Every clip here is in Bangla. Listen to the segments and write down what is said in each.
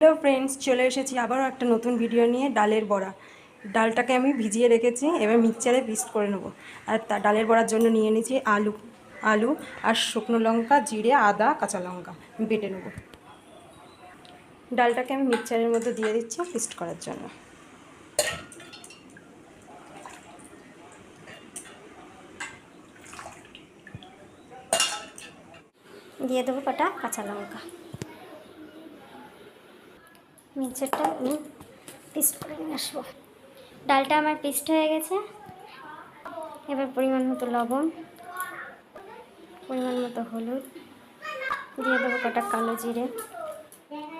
হ্যালো ফ্রেন্ডস চলে এসেছি আবারও একটা নতুন ভিডিও নিয়ে, ডালের বড়া। ডালটাকে আমি ভিজিয়ে রেখেছি, এবার মিক্সচারে পিস্ট করে নেব। আর তা, ডালের বড়ার জন্য নিয়ে নিয়েছি আলু আলু আর শুকনো লঙ্কা, জিরে, আদা, কাঁচা লঙ্কা। বেটে নেব। ডালটাকে আমি মিক্সচারের মধ্যে দিয়ে দিচ্ছি পিস্ট করার জন্য। দিয়ে দেবো কটা? কাঁচা লঙ্কা। মিক্সচারটা আমি পিস্ট করে নিয়ে আসব। ডালটা আমার পিস্ট হয়ে গেছে। এবার পরিমাণ মতো লবণ, পরিমাণ মতো হলুদ, দিয়ে দেবো কটা কালো জিরে।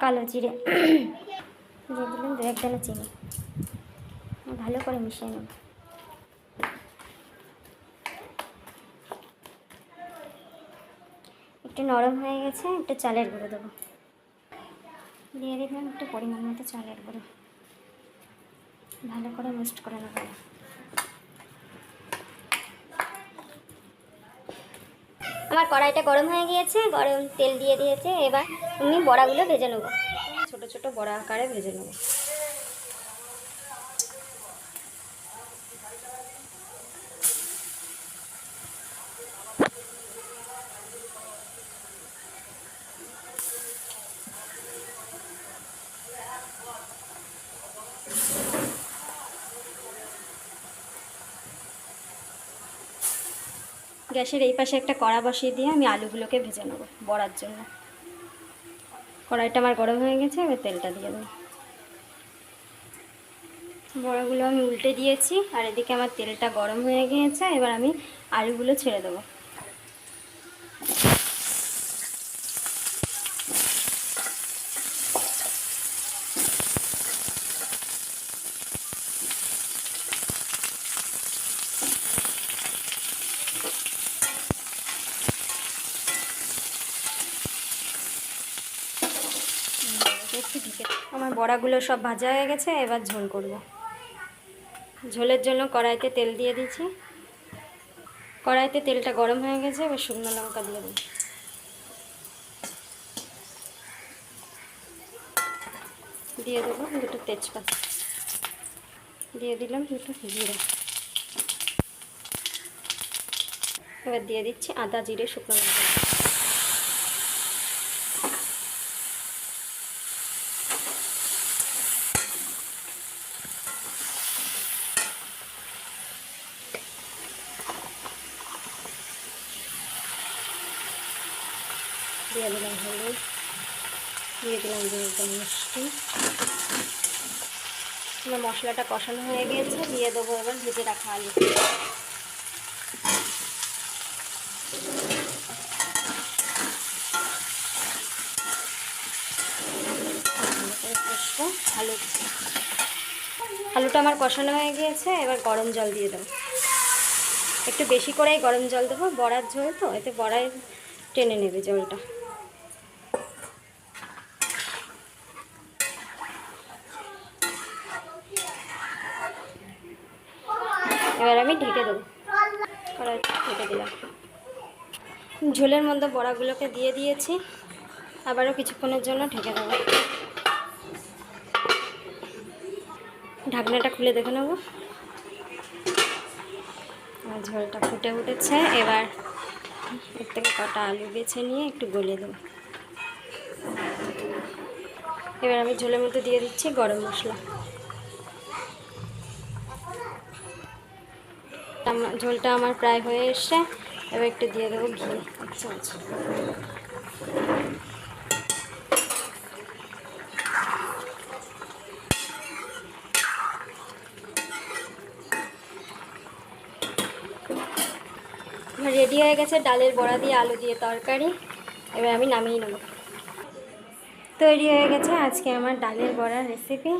কালো জিরে, দিয়ে দিলাম দু এক চিনি। ভালো করে মিশিয়ে নেব। একটু নরম হয়ে গেছে, একটু চালের গুঁড়ো দেবো। দিয়ে দিলাম একটু পরিমাণ মতো চালের গুঁড়ো। ভালো করে মিক্সড করে নেবেন আমার কড়াইটা গরম হয়ে গিয়েছে, গরম তেল দিয়ে দিয়েছে, এবার আমি বড়াগুলো ভেজে নেব। ছোট ছোট বড়া আকারে ভেজে নেব। গ্যাসের এই পাশে একটা কড়া বসিয়ে দিয়ে আমি আলুগুলোকে ভেজে নেব বড়ার জন্য। কড়াইটা আমার গরম হয়ে গেছে, এবার তেলটা দিয়ে দেবো। বড়াগুলো আমি উল্টে দিয়েছি, আর এদিকে আমার তেলটা গরম হয়ে গিয়েছে, এবার আমি আলুগুলো ছেড়ে দেবো। একটু ঢেকে আমার বড়াগুলো সব ভাজা হয়ে গেছে, এবার ঝোল করব। ঝোলের জন্য কড়াইতে তেল দিয়ে দিয়েছি। কড়াইতে তেলটা গরম হয়ে গেছে, এবার শুকনো লঙ্কা দিয়ে দিই। দিয়ে দেবো দুটো তেজপাতা। দিয়ে দিলাম দুটো জিরে। এবার দিয়ে দিচ্ছি আদা, জিরে, শুকনো লঙ্কা। দিয়ে দিলাম হলুদ। দিয়ে দিলাম দিয়ে একদম মিষ্টি মশলাটা কষানো হয়ে গিয়েছে, দিয়ে দেবো এবার ভেজে রাখা আলু। আলু। আলুটা আমার কষানো হয়ে গিয়েছে, এবার গরম জল দিয়ে দেবো। একটু বেশি করেই গরম জল দেবো, বড়ার ঝোল তো, এতে বড়ায় টেনে নেবে জলটা। এবার আমি ঢেকে দেবো। কড়াইটা ঢেকে দিলাম। ঝোলের মধ্যে বড়াগুলোকে দিয়ে দিয়েছি। আবারও কিছুক্ষণের জন্য ঢেকে দেবো। ঢাকনাটা খুলে দেখে নেব। আর ঝোলটা ফুটে উঠেছে। এবার এর থেকে কটা আলু বেছে নিয়ে একটু গলে দেবো। এবার আমি ঝোলের মধ্যে দিয়ে দিচ্ছি গরম মশলা। ঝোলটা আমার প্রায় হয়ে এসছে। এবার একটু দিয়ে দেবো ঘি। আচ্ছা আচ্ছা। রেডি হয়ে গেছে ডালের বড়া দিয়ে আলু দিয়ে তরকারি। এবার আমি নামিয়ে নেব। তৈরি হয়ে গেছে আজকে আমার ডালের বড়ার রেসিপি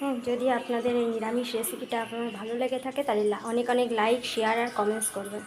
হ্যাঁ যদি আপনাদের এই নিরামিষ রেসিপিটা আপনার ভালো লেগে থাকে, তাহলে অনেক অনেক লাইক শেয়ার আর কমেন্টস করবেন।